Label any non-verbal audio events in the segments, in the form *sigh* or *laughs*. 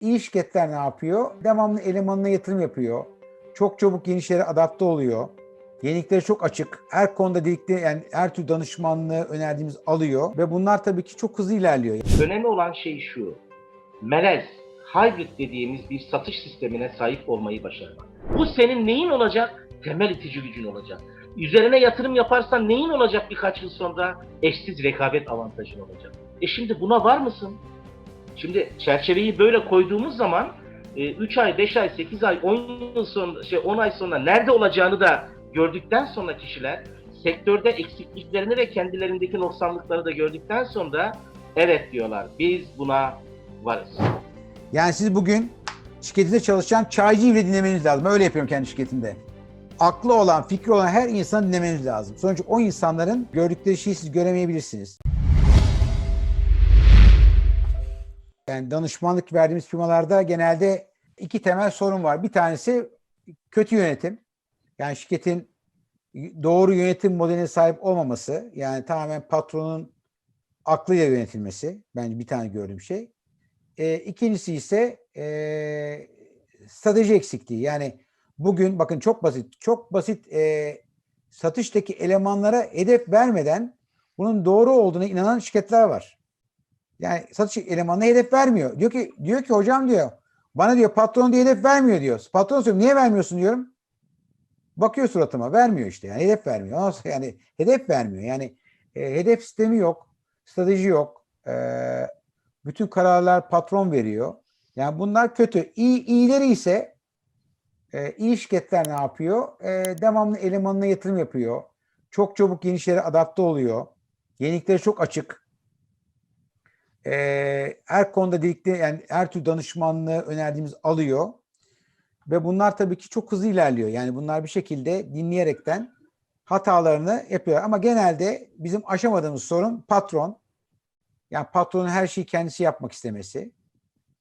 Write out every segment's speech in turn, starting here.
İyi şirketler ne yapıyor? Devamlı elemanına yatırım yapıyor. Çok çabuk yeni şeylere adapte oluyor. Yeniliklere çok açık. Her konuda dedikleri yani her tür danışmanlığı önerdiğimiz alıyor ve bunlar tabii ki çok hızlı ilerliyor. Önemli olan şey şu. Melez, hybrid dediğimiz bir satış sistemine sahip olmayı başarmak. Bu senin neyin olacak? Temel itici gücün olacak. Üzerine yatırım yaparsan neyin olacak birkaç yıl sonra? Eşsiz rekabet avantajın olacak. E şimdi buna var mısın? Şimdi çerçeveyi böyle koyduğumuz zaman 3 ay, 5 ay, 8 ay, 10 yıl sonra, şey 10 ay sonra nerede olacağını da gördükten sonra kişiler sektörde eksikliklerini ve kendilerindeki noksanlıkları da gördükten sonra evet diyorlar biz buna varız. Yani siz bugün şirketinde çalışan çaycıyı bile dinlemeniz lazım. Öyle yapıyorum kendi şirketimde. Aklı olan, fikri olan her insanı dinlemeniz lazım. Sonuçta o insanların gördükleri şeyi siz göremeyebilirsiniz. Yani danışmanlık verdiğimiz firmalarda genelde iki temel sorun var. Bir tanesi kötü yönetim. Yani şirketin doğru yönetim modeline sahip olmaması. Yani tamamen patronun aklıyla yönetilmesi. Bence bir tane gördüğüm şey. E, ikincisi ise e, strateji eksikliği. Yani bugün bakın çok basit, çok basit e, satıştaki elemanlara hedef vermeden bunun doğru olduğuna inanan şirketler var. Yani satış elemanına hedef vermiyor. Diyor ki diyor ki hocam diyor bana diyor patron diye hedef vermiyor diyor. Patron soruyor niye vermiyorsun diyorum. Bakıyor suratıma vermiyor işte yani hedef vermiyor. Sonra Yani hedef vermiyor. Yani e, hedef sistemi yok, strateji yok. E, bütün kararlar patron veriyor. Yani bunlar kötü. İyi, iyileri ise e, iyi şirketler ne yapıyor? E, devamlı elemanına yatırım yapıyor. Çok çabuk yeni şeylere adapte oluyor. Yeniliklere çok açık. E, her konuda dedikleri yani her tür danışmanlığı önerdiğimiz alıyor. Ve bunlar tabii ki çok hızlı ilerliyor. Yani bunlar bir şekilde dinleyerekten hatalarını yapıyor. Ama genelde bizim aşamadığımız sorun patron. Yani patronun her şeyi kendisi yapmak istemesi.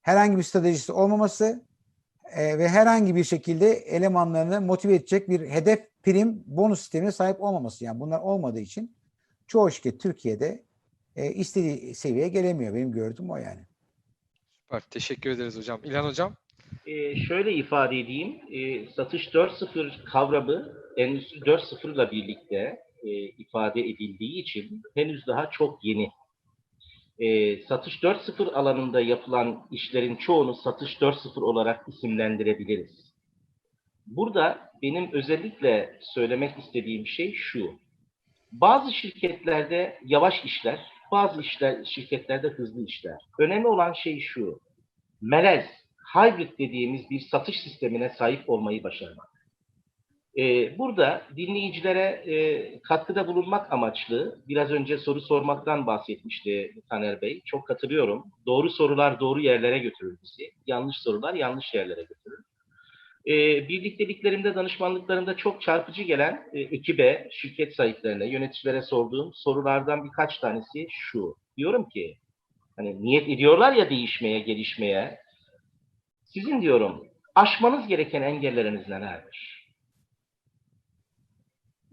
Herhangi bir stratejisi olmaması e, ve herhangi bir şekilde elemanlarını motive edecek bir hedef, prim, bonus sistemine sahip olmaması. Yani bunlar olmadığı için çoğu şirket Türkiye'de e, istediği seviyeye gelemiyor. Benim gördüğüm o yani. Süper. Teşekkür ederiz hocam. İlhan hocam. Ee, şöyle ifade edeyim, e, satış 4.0 kavramı Endüstri 4.0 ile birlikte e, ifade edildiği için henüz daha çok yeni. E, satış 4.0 alanında yapılan işlerin çoğunu satış 4.0 olarak isimlendirebiliriz. Burada benim özellikle söylemek istediğim şey şu. Bazı şirketlerde yavaş işler, bazı işler, şirketlerde hızlı işler. Önemli olan şey şu. Melez, hybrid dediğimiz bir satış sistemine sahip olmayı başarmak. Ee, burada dinleyicilere e, katkıda bulunmak amaçlı biraz önce soru sormaktan bahsetmişti Taner Bey. Çok katılıyorum. Doğru sorular doğru yerlere götürür bizi. Yanlış sorular yanlış yerlere götürür. Ee, birlikteliklerimde, danışmanlıklarımda çok çarpıcı gelen e, ekibe, şirket sahiplerine, yöneticilere sorduğum sorulardan birkaç tanesi şu. Diyorum ki, hani niyet ediyorlar ya değişmeye, gelişmeye, sizin diyorum aşmanız gereken engelleriniz nelerdir?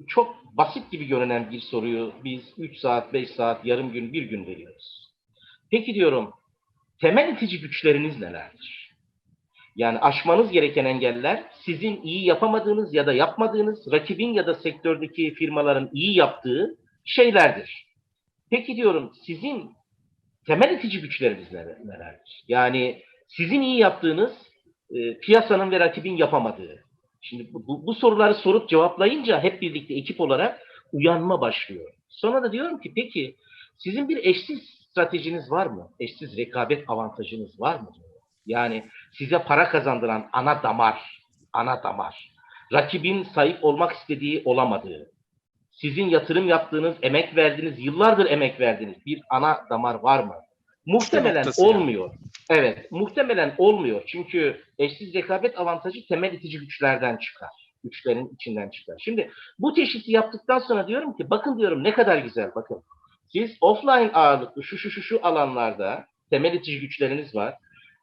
Çok basit gibi görünen bir soruyu biz 3 saat, 5 saat, yarım gün, bir gün veriyoruz. Peki diyorum temel itici güçleriniz nelerdir? Yani aşmanız gereken engeller sizin iyi yapamadığınız ya da yapmadığınız, rakibin ya da sektördeki firmaların iyi yaptığı şeylerdir. Peki diyorum sizin temel itici güçleriniz nelerdir? Yani sizin iyi yaptığınız e, piyasanın ve rakibin yapamadığı. Şimdi bu, bu, soruları sorup cevaplayınca hep birlikte ekip olarak uyanma başlıyor. Sonra da diyorum ki peki sizin bir eşsiz stratejiniz var mı? Eşsiz rekabet avantajınız var mı? Yani size para kazandıran ana damar, ana damar. Rakibin sahip olmak istediği olamadığı. Sizin yatırım yaptığınız, emek verdiğiniz, yıllardır emek verdiğiniz bir ana damar var mı? Muhtemelen yani. olmuyor. Evet, muhtemelen olmuyor. Çünkü eşsiz rekabet avantajı temel itici güçlerden çıkar. Güçlerin içinden çıkar. Şimdi bu teşhisi yaptıktan sonra diyorum ki bakın diyorum ne kadar güzel bakın. Siz offline ağırlıklı şu şu şu şu alanlarda temel itici güçleriniz var.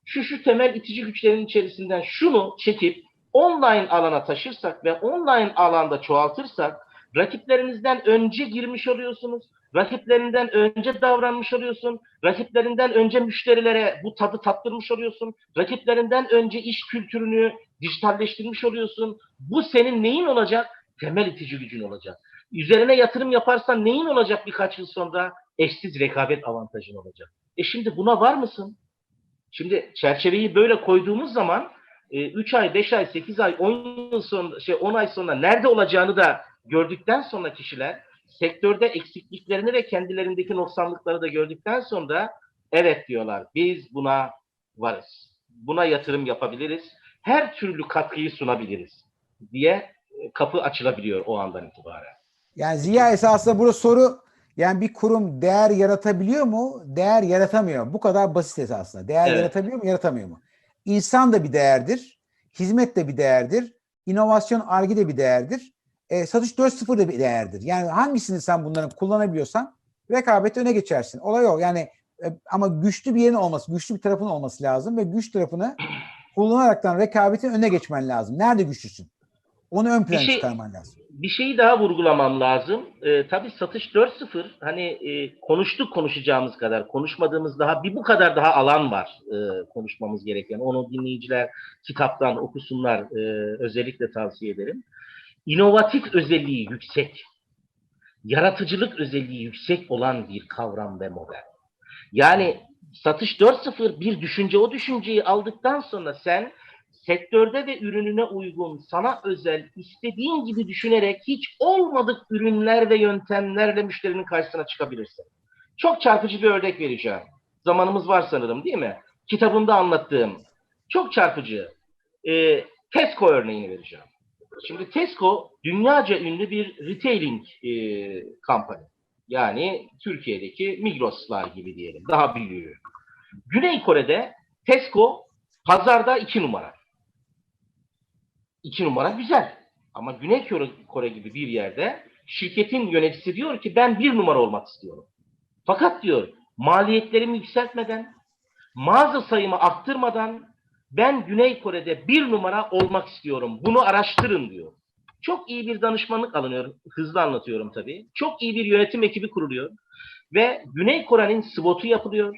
Şu şu temel itici güçlerin içerisinden şunu çekip online alana taşırsak ve online alanda çoğaltırsak rakiplerinizden önce girmiş oluyorsunuz Rakiplerinden önce davranmış oluyorsun. Rakiplerinden önce müşterilere bu tadı tattırmış oluyorsun. Rakiplerinden önce iş kültürünü dijitalleştirmiş oluyorsun. Bu senin neyin olacak? Temel itici gücün olacak. Üzerine yatırım yaparsan neyin olacak birkaç yıl sonra? Eşsiz rekabet avantajın olacak. E şimdi buna var mısın? Şimdi çerçeveyi böyle koyduğumuz zaman 3 ay, 5 ay, 8 ay, 10 yıl sonra, şey 10 ay sonra nerede olacağını da gördükten sonra kişiler sektörde eksikliklerini ve kendilerindeki noksanlıkları da gördükten sonra evet diyorlar. Biz buna varız. Buna yatırım yapabiliriz. Her türlü katkıyı sunabiliriz diye e, kapı açılabiliyor o andan itibaren. Yani Ziya esasında burada soru yani bir kurum değer yaratabiliyor mu? Değer yaratamıyor. Bu kadar basit esasında. Değer Evet. yaratabiliyor mu? Yaratamıyor mu? İnsan da bir değerdir. Hizmet de bir değerdir. İnovasyon, arge de bir değerdir. E, satış 4.0 da bir değerdir. Yani hangisini sen bunların kullanabiliyorsan rekabette öne geçersin. Olay o. Yani e, ama güçlü bir yerin olması, güçlü bir tarafın olması lazım ve güç tarafını kullanaraktan rekabetin önüne geçmen lazım. Nerede güçlüsün? Onu ön plana şey- çıkarman lazım. Bir şeyi daha vurgulamam lazım. Ee, tabii satış 4.0 hani e, konuştuk konuşacağımız kadar konuşmadığımız daha bir bu kadar daha alan var e, konuşmamız gereken. Onu dinleyiciler kitaptan okusunlar e, özellikle tavsiye ederim. İnovatif özelliği yüksek, yaratıcılık özelliği yüksek olan bir kavram ve model. Yani satış 4.0 bir düşünce o düşünceyi aldıktan sonra sen sektörde ve ürününe uygun, sana özel, istediğin gibi düşünerek hiç olmadık ürünler ve yöntemlerle müşterinin karşısına çıkabilirsin. Çok çarpıcı bir örnek vereceğim. Zamanımız var sanırım değil mi? Kitabımda anlattığım çok çarpıcı. Ee, Tesco örneğini vereceğim. Şimdi Tesco dünyaca ünlü bir retailing e, kampanya. Yani Türkiye'deki Migros'lar gibi diyelim. Daha büyüğü. Güney Kore'de Tesco pazarda iki numara. İki numara güzel. Ama Güney Kore gibi bir yerde şirketin yöneticisi diyor ki ben bir numara olmak istiyorum. Fakat diyor maliyetlerimi yükseltmeden, mağaza sayımı arttırmadan ben Güney Kore'de bir numara olmak istiyorum. Bunu araştırın diyor. Çok iyi bir danışmanlık alınıyor. Hızlı anlatıyorum tabii. Çok iyi bir yönetim ekibi kuruluyor. Ve Güney Kore'nin SWOT'u yapılıyor.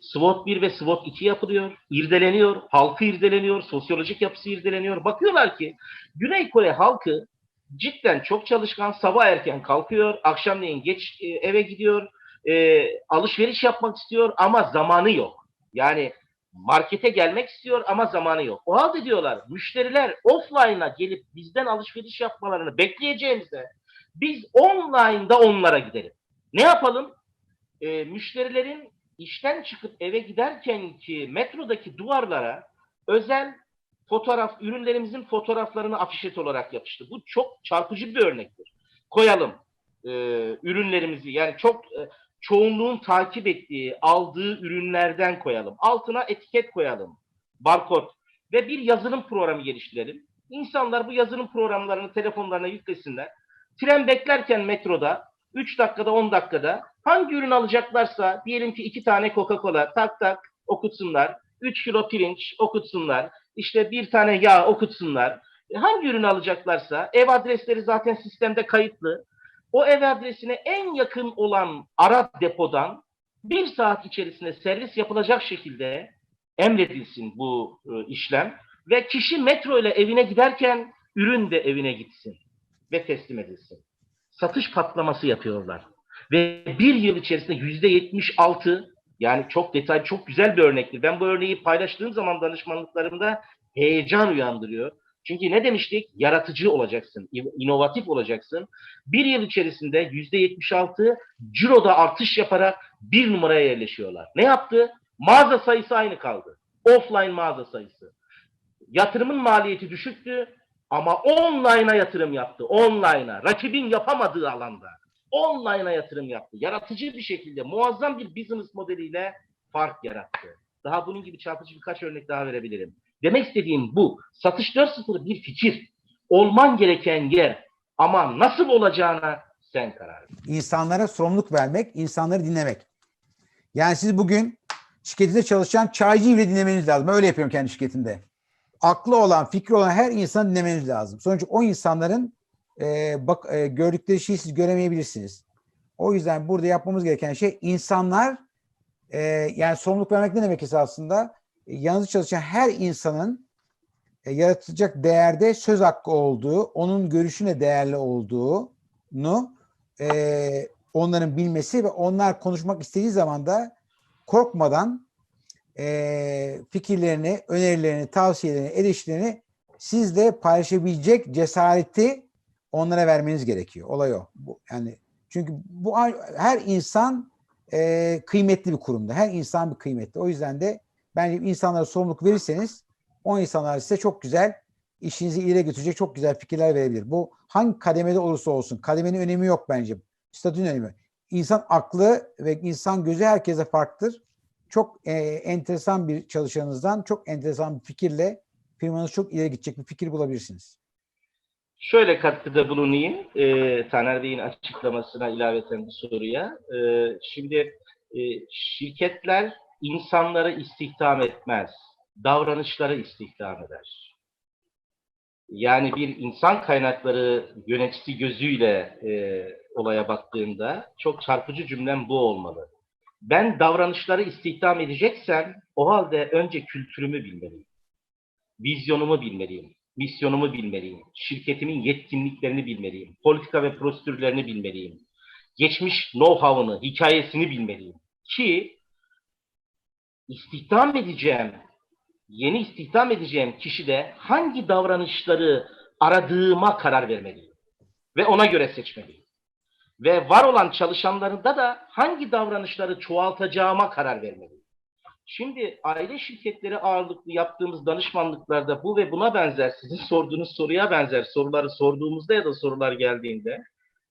SWOT 1 ve SWOT 2 yapılıyor. irdeleniyor. Halkı irdeleniyor. Sosyolojik yapısı irdeleniyor. Bakıyorlar ki Güney Kore halkı cidden çok çalışkan. Sabah erken kalkıyor. Akşamleyin geç e, eve gidiyor. e, alışveriş yapmak istiyor ama zamanı yok. Yani markete gelmek istiyor ama zamanı yok. O halde diyorlar müşteriler offline'a gelip bizden alışveriş yapmalarını bekleyeceğimize biz online'da onlara gidelim. Ne yapalım? E, müşterilerin işten çıkıp eve giderken ki metrodaki duvarlara özel fotoğraf, ürünlerimizin fotoğraflarını afişet olarak yapıştı. Bu çok çarpıcı bir örnektir. Koyalım e, ürünlerimizi yani çok e, çoğunluğun takip ettiği, aldığı ürünlerden koyalım. Altına etiket koyalım. Barkod ve bir yazılım programı geliştirelim. İnsanlar bu yazılım programlarını telefonlarına yüklesinler. Tren beklerken metroda 3 dakikada 10 dakikada hangi ürün alacaklarsa diyelim ki 2 tane Coca-Cola tak tak okutsunlar. 3 kilo pirinç okutsunlar. İşte bir tane yağ okutsunlar. E, Hangi ürünü alacaklarsa ev adresleri zaten sistemde kayıtlı. O ev adresine en yakın olan ara depodan bir saat içerisinde servis yapılacak şekilde emredilsin bu e, işlem ve kişi metro ile evine giderken ürün de evine gitsin ve teslim edilsin. Satış patlaması yapıyorlar. Ve bir yıl içerisinde yüzde 76 yani çok detay, çok güzel bir örnektir. Ben bu örneği paylaştığım zaman danışmanlıklarımda heyecan uyandırıyor. Çünkü ne demiştik? Yaratıcı olacaksın, in- inovatif olacaksın. Bir yıl içerisinde yüzde 76 ciroda artış yaparak bir numaraya yerleşiyorlar. Ne yaptı? Mağaza sayısı aynı kaldı. Offline mağaza sayısı. Yatırımın maliyeti düşüktü ama online'a yatırım yaptı. Online'a. Rakibin yapamadığı alanda. Online'a yatırım yaptı. Yaratıcı bir şekilde muazzam bir business modeliyle fark yarattı. Daha bunun gibi çarpıcı birkaç örnek daha verebilirim. Demek istediğim bu. Satış 4.0 bir fikir. Olman gereken yer. Ama nasıl olacağına sen karar ver. insanlara sorumluluk vermek, insanları dinlemek. Yani siz bugün şirketinde çalışan çaycıyı bile dinlemeniz lazım. Öyle yapıyorum kendi şirketimde. Aklı olan, fikri olan her insanı dinlemeniz lazım. Sonuçta o insanların e, bak e, gördükleri şeyi siz göremeyebilirsiniz. O yüzden burada yapmamız gereken şey insanlar e, yani sorumluluk vermek ne demek esasında? E, yalnız çalışan her insanın e, yaratacak değerde söz hakkı olduğu, onun görüşüne değerli olduğunu e, onların bilmesi ve onlar konuşmak istediği zaman da korkmadan e, fikirlerini, önerilerini, tavsiyelerini, eleştirilerini sizle paylaşabilecek cesareti onlara vermeniz gerekiyor. Olay o. Bu, yani çünkü bu her insan e, kıymetli bir kurumda. Her insan bir kıymetli. O yüzden de bence insanlara sorumluluk verirseniz o insanlar size çok güzel işinizi ileri götürecek çok güzel fikirler verebilir. Bu hangi kademede olursa olsun. Kademenin önemi yok bence. Statünün önemi. İnsan aklı ve insan gözü herkese farklıdır. Çok e, enteresan bir çalışanınızdan çok enteresan bir fikirle firmanız çok ileri gidecek bir fikir bulabilirsiniz. Şöyle katkıda bulunayım. E, Taner Bey'in açıklamasına ilaveten bu soruya. E, şimdi e, şirketler insanları istihdam etmez. Davranışları istihdam eder. Yani bir insan kaynakları yöneticisi gözüyle e, olaya baktığında çok çarpıcı cümlem bu olmalı. Ben davranışları istihdam edeceksem o halde önce kültürümü bilmeliyim. Vizyonumu bilmeliyim misyonumu bilmeliyim. Şirketimin yetkinliklerini bilmeliyim. Politika ve prosedürlerini bilmeliyim. Geçmiş know-how'ını, hikayesini bilmeliyim. Ki istihdam edeceğim, yeni istihdam edeceğim kişide hangi davranışları aradığıma karar vermeliyim. Ve ona göre seçmeliyim. Ve var olan çalışanlarında da hangi davranışları çoğaltacağıma karar vermeliyim. Şimdi aile şirketleri ağırlıklı yaptığımız danışmanlıklarda bu ve buna benzer, sizin *laughs* sorduğunuz soruya benzer soruları sorduğumuzda ya da sorular geldiğinde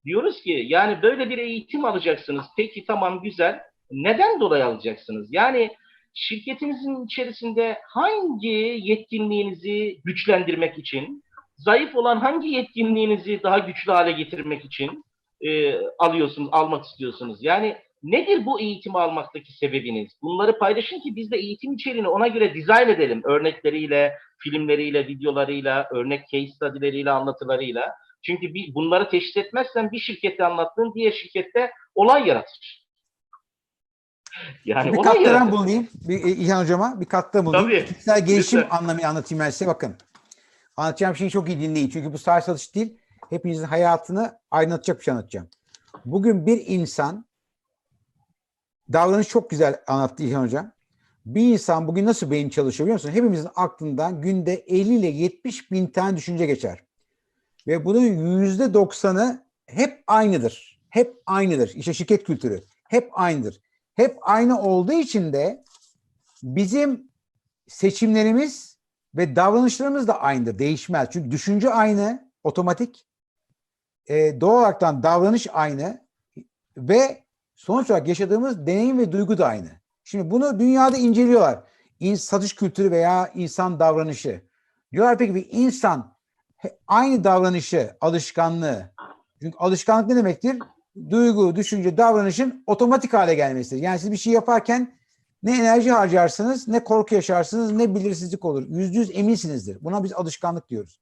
diyoruz ki yani böyle bir eğitim alacaksınız. Peki tamam güzel. Neden dolayı alacaksınız? Yani şirketinizin içerisinde hangi yetkinliğinizi güçlendirmek için, zayıf olan hangi yetkinliğinizi daha güçlü hale getirmek için e, alıyorsunuz, almak istiyorsunuz? Yani Nedir bu eğitimi almaktaki sebebiniz? Bunları paylaşın ki biz de eğitim içeriğini ona göre dizayn edelim. Örnekleriyle, filmleriyle, videolarıyla, örnek case study'leriyle, anlatılarıyla. Çünkü bir, bunları teşhis etmezsen bir şirkette anlattığın diğer şirkette olay yaratır. Yani bir katkıdan yaratır. bulunayım. Bir, İlhan Hocama bir katkıda bulunayım. Tabii. Kişisel gelişim Lütfen. anlamı anlatayım ben size. Bakın. Anlatacağım şeyi çok iyi dinleyin. Çünkü bu sadece satış değil. Hepinizin hayatını aydınlatacak bir şey anlatacağım. Bugün bir insan davranış çok güzel anlattı İlhan Hocam. Bir insan bugün nasıl beyin çalışıyor biliyor musun? Hepimizin aklından günde 50 ile 70 bin tane düşünce geçer. Ve bunun yüzde doksanı hep aynıdır. Hep aynıdır. İşte şirket kültürü. Hep aynıdır. Hep aynı olduğu için de bizim seçimlerimiz ve davranışlarımız da aynıdır. Değişmez. Çünkü düşünce aynı, otomatik. E, doğal olaraktan davranış aynı ve sonuç olarak yaşadığımız deneyim ve duygu da aynı. Şimdi bunu dünyada inceliyorlar. İns satış kültürü veya insan davranışı. Diyorlar peki bir insan aynı davranışı, alışkanlığı. Çünkü alışkanlık ne demektir? Duygu, düşünce, davranışın otomatik hale gelmesidir. Yani siz bir şey yaparken ne enerji harcarsınız, ne korku yaşarsınız, ne belirsizlik olur. Yüzde yüz eminsinizdir. Buna biz alışkanlık diyoruz.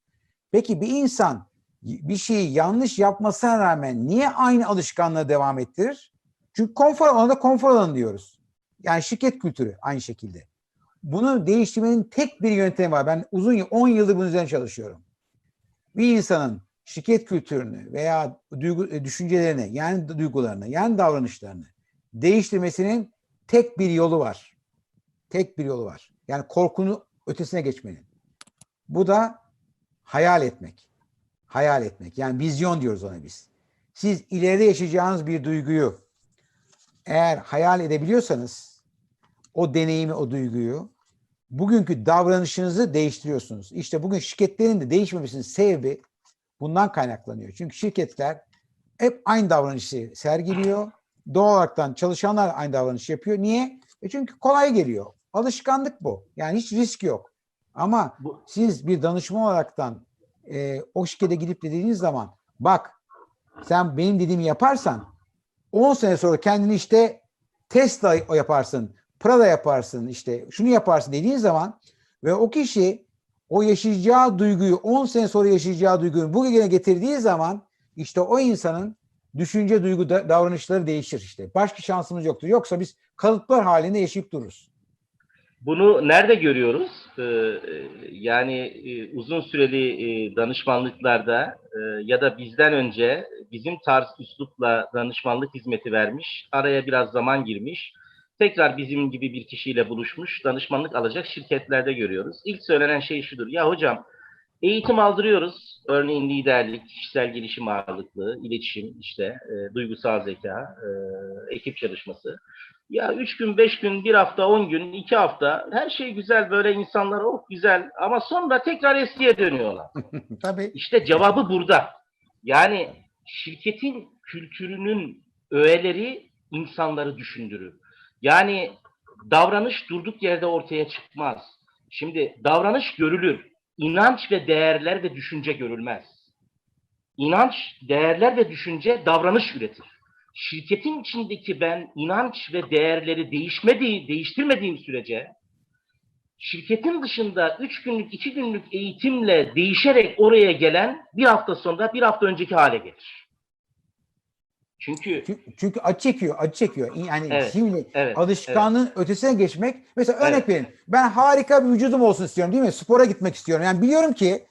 Peki bir insan bir şeyi yanlış yapmasına rağmen niye aynı alışkanlığı devam ettirir? Çünkü konfor alanı da konfor alanı diyoruz. Yani şirket kültürü aynı şekilde. Bunu değiştirmenin tek bir yöntemi var. Ben uzun 10 yıldır bunun üzerine çalışıyorum. Bir insanın şirket kültürünü veya duygu, e, düşüncelerini, yani duygularını, yani davranışlarını değiştirmesinin tek bir yolu var. Tek bir yolu var. Yani korkunu ötesine geçmenin. Bu da hayal etmek. Hayal etmek. Yani vizyon diyoruz ona biz. Siz ileride yaşayacağınız bir duyguyu eğer hayal edebiliyorsanız o deneyimi, o duyguyu bugünkü davranışınızı değiştiriyorsunuz. İşte bugün şirketlerin de değişmemesinin sebebi bundan kaynaklanıyor. Çünkü şirketler hep aynı davranışı sergiliyor. Doğal olaraktan çalışanlar aynı davranışı yapıyor. Niye? E çünkü kolay geliyor. Alışkanlık bu. Yani hiç risk yok. Ama siz bir danışman olaraktan e, o şirkete gidip dediğiniz zaman bak sen benim dediğimi yaparsan 10 sene sonra kendini işte Tesla yaparsın, Prada yaparsın, işte şunu yaparsın dediğin zaman ve o kişi o yaşayacağı duyguyu 10 sene sonra yaşayacağı duyguyu bugüne getirdiği zaman işte o insanın düşünce, duygu, da- davranışları değişir işte. Başka şansımız yoktur. Yoksa biz kalıplar halinde yaşayıp dururuz. Bunu nerede görüyoruz? Ee, yani e, uzun süreli e, danışmanlıklarda e, ya da bizden önce bizim tarz üslupla danışmanlık hizmeti vermiş, araya biraz zaman girmiş, tekrar bizim gibi bir kişiyle buluşmuş, danışmanlık alacak şirketlerde görüyoruz. İlk söylenen şey şudur, ya hocam eğitim aldırıyoruz, örneğin liderlik, kişisel gelişim ağırlıklı, iletişim, işte e, duygusal zeka, e, ekip çalışması. Ya üç gün, beş gün, bir hafta, on gün, iki hafta her şey güzel böyle insanlar oh güzel ama sonra tekrar eskiye dönüyorlar. *laughs* Tabii. İşte cevabı burada. Yani şirketin kültürünün öğeleri insanları düşündürür. Yani davranış durduk yerde ortaya çıkmaz. Şimdi davranış görülür. İnanç ve değerler ve düşünce görülmez. İnanç, değerler ve düşünce davranış üretir. Şirketin içindeki ben inanç ve değerleri değişmediği, değiştirmediğim sürece şirketin dışında 3 günlük, 2 günlük eğitimle değişerek oraya gelen bir hafta sonra bir hafta önceki hale gelir. Çünkü Çünkü, çünkü acı çekiyor, acı çekiyor. Yani Evet, şimdi evet, alışkanlığın ötesine geçmek. Mesela örnek Evet. verin. Ben harika bir vücudum olsun istiyorum değil mi? Spora gitmek istiyorum. Yani biliyorum ki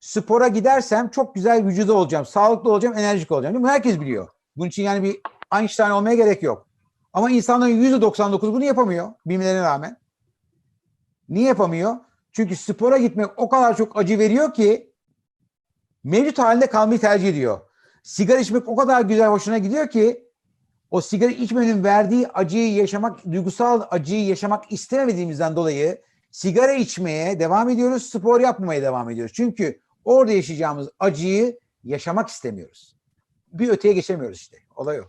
spora gidersem çok güzel vücuda olacağım, sağlıklı olacağım, enerjik olacağım. Değil mi? Herkes biliyor. Bunun için yani bir Einstein olmaya gerek yok. Ama insanların %99 bunu yapamıyor bilmelerine rağmen. Niye yapamıyor? Çünkü spora gitmek o kadar çok acı veriyor ki mevcut halinde kalmayı tercih ediyor. Sigara içmek o kadar güzel hoşuna gidiyor ki o sigara içmenin verdiği acıyı yaşamak, duygusal acıyı yaşamak istemediğimizden dolayı sigara içmeye devam ediyoruz, spor yapmamaya devam ediyoruz. Çünkü orada yaşayacağımız acıyı yaşamak istemiyoruz. Bir öteye geçemiyoruz işte. Olay o.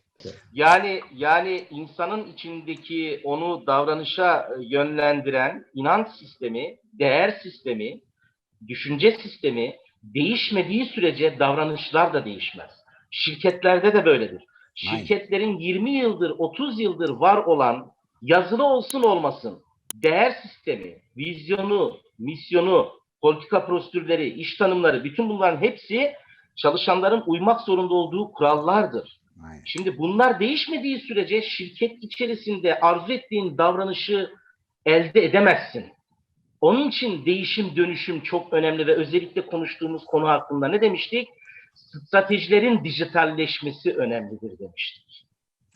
yani yani insanın içindeki onu davranışa yönlendiren inanç sistemi, değer sistemi, düşünce sistemi değişmediği sürece davranışlar da değişmez. Şirketlerde de böyledir. Şirketlerin 20 yıldır, 30 yıldır var olan yazılı olsun olmasın değer sistemi, vizyonu, misyonu, politika prosedürleri, iş tanımları bütün bunların hepsi çalışanların uymak zorunda olduğu kurallardır. Aynen. Şimdi bunlar değişmediği sürece şirket içerisinde arzu ettiğin davranışı elde edemezsin. Onun için değişim dönüşüm çok önemli ve özellikle konuştuğumuz konu hakkında ne demiştik? Stratejilerin dijitalleşmesi önemlidir demiştik.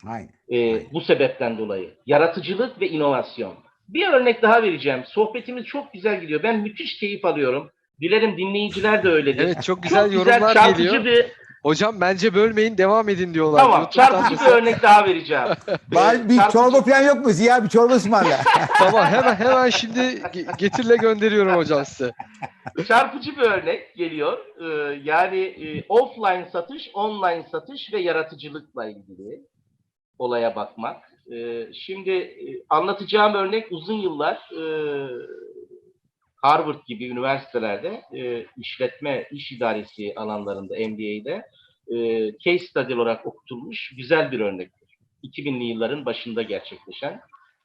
Aynen. Ee, bu sebepten dolayı. Yaratıcılık ve inovasyon. Bir örnek daha vereceğim. Sohbetimiz çok güzel gidiyor. Ben müthiş keyif alıyorum. Dilerim dinleyiciler de öyledir. Evet çok güzel *laughs* çok yorumlar çarpıcı geliyor. bir Hocam bence bölmeyin devam edin diyorlar. tamam YouTube'dan çarpıcı bir mesela. örnek daha vereceğim. *laughs* Bari bir çarpıcı- çorba falan yok mu? Ziya bir çorba ısmarla. *laughs* Tamam hemen hemen şimdi ge- getirle gönderiyorum hocam size. Çarpıcı bir örnek geliyor. Ee, yani e, offline satış, online satış ve yaratıcılıkla ilgili olaya bakmak. Ee, şimdi e, anlatacağım örnek uzun yıllar e, Harvard gibi üniversitelerde e, işletme, iş idaresi alanlarında MBA'de e, case study olarak okutulmuş güzel bir örnektir. 2000'li yılların başında gerçekleşen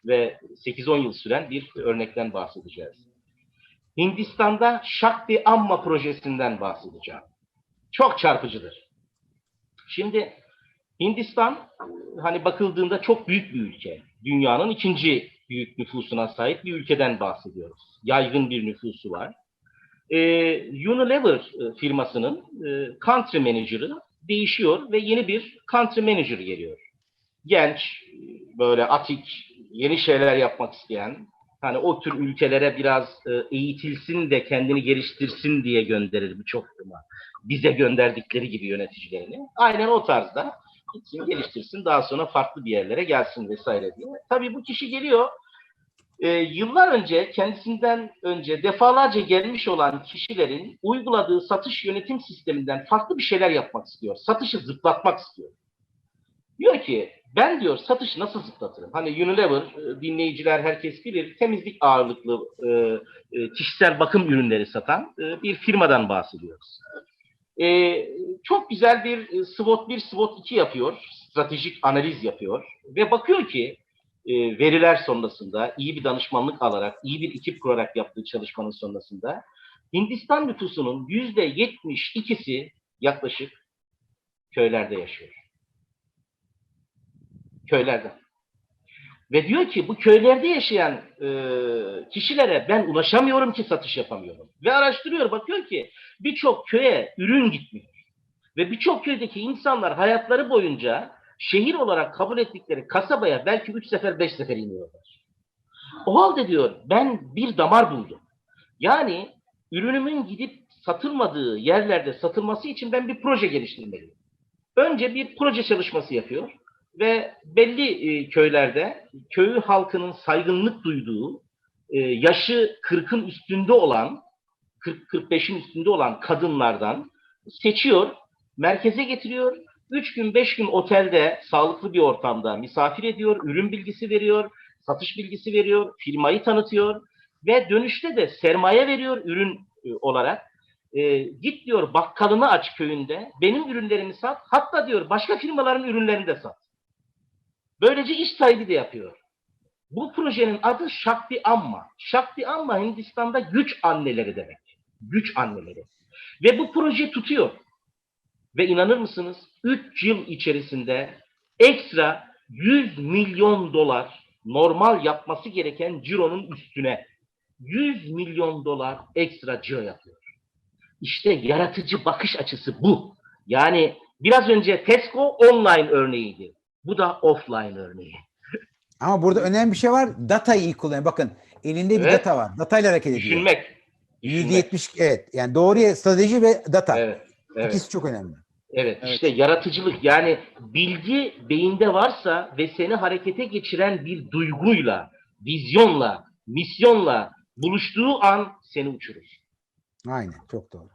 ve 8-10 yıl süren bir örnekten bahsedeceğiz. Hindistan'da Shakti Amma projesinden bahsedeceğim. Çok çarpıcıdır. Şimdi Hindistan hani bakıldığında çok büyük bir ülke. Dünyanın ikinci büyük nüfusuna sahip bir ülkeden bahsediyoruz. Yaygın bir nüfusu var. Ee, Unilever e, firmasının e, country manager'ı değişiyor ve yeni bir country manager geliyor. Genç, böyle atik, yeni şeyler yapmak isteyen, hani o tür ülkelere biraz e, eğitilsin de kendini geliştirsin diye gönderir birçok firma. Bize gönderdikleri gibi yöneticilerini. Aynen o tarzda gitsin geliştirsin daha sonra farklı bir yerlere gelsin vesaire diye. Tabii bu kişi geliyor e, yıllar önce kendisinden önce defalarca gelmiş olan kişilerin uyguladığı satış yönetim sisteminden farklı bir şeyler yapmak istiyor. Satışı zıplatmak istiyor. Diyor ki ben diyor satışı nasıl zıplatırım? Hani Unilever e, dinleyiciler herkes bilir temizlik ağırlıklı e, e, kişisel bakım ürünleri satan e, bir firmadan bahsediyoruz. E, çok güzel bir e, SWOT 1, SWOT 2 yapıyor. Stratejik analiz yapıyor. Ve bakıyor ki e, veriler sonrasında iyi bir danışmanlık alarak, iyi bir ekip kurarak yaptığı çalışmanın sonrasında Hindistan nüfusunun yüzde 72'si yaklaşık köylerde yaşıyor. Köylerden. Ve diyor ki bu köylerde yaşayan e, kişilere ben ulaşamıyorum ki satış yapamıyorum. Ve araştırıyor bakıyor ki birçok köye ürün gitmiyor. Ve birçok köydeki insanlar hayatları boyunca şehir olarak kabul ettikleri kasabaya belki üç sefer beş sefer iniyorlar. O halde diyor ben bir damar buldum. Yani ürünümün gidip satılmadığı yerlerde satılması için ben bir proje geliştirmeliyim. Önce bir proje çalışması yapıyor ve belli e, köylerde köy halkının saygınlık duyduğu, e, yaşı 40'ın üstünde olan, 40-45'in üstünde olan kadınlardan seçiyor, merkeze getiriyor. 3 gün 5 gün otelde sağlıklı bir ortamda misafir ediyor, ürün bilgisi veriyor, satış bilgisi veriyor, firmayı tanıtıyor ve dönüşte de sermaye veriyor ürün e, olarak. E, git diyor bakkalını aç köyünde, benim ürünlerimi sat, hatta diyor başka firmaların ürünlerini de sat. Böylece iş sahibi de yapıyor. Bu projenin adı Shakti Amma. Shakti Amma Hindistan'da güç anneleri demek. Güç anneleri. Ve bu proje tutuyor. Ve inanır mısınız 3 yıl içerisinde ekstra 100 milyon dolar normal yapması gereken cironun üstüne 100 milyon dolar ekstra ciro yapıyor. İşte yaratıcı bakış açısı bu. Yani biraz önce Tesco online örneğiydi. Bu da offline örneği. Ama burada önemli bir şey var. Datayı iyi kullanıyor. Bakın elinde bir Evet. data var. Datayla hareket ediyor. Düşünmek. Düşünmek. %70 evet. Yani doğru strateji ve data. Evet. Evet. İkisi çok önemli. Evet, Evet. işte yaratıcılık yani bilgi beyinde varsa ve seni harekete geçiren bir duyguyla, vizyonla, misyonla buluştuğu an seni uçurur. Aynen. Çok doğru.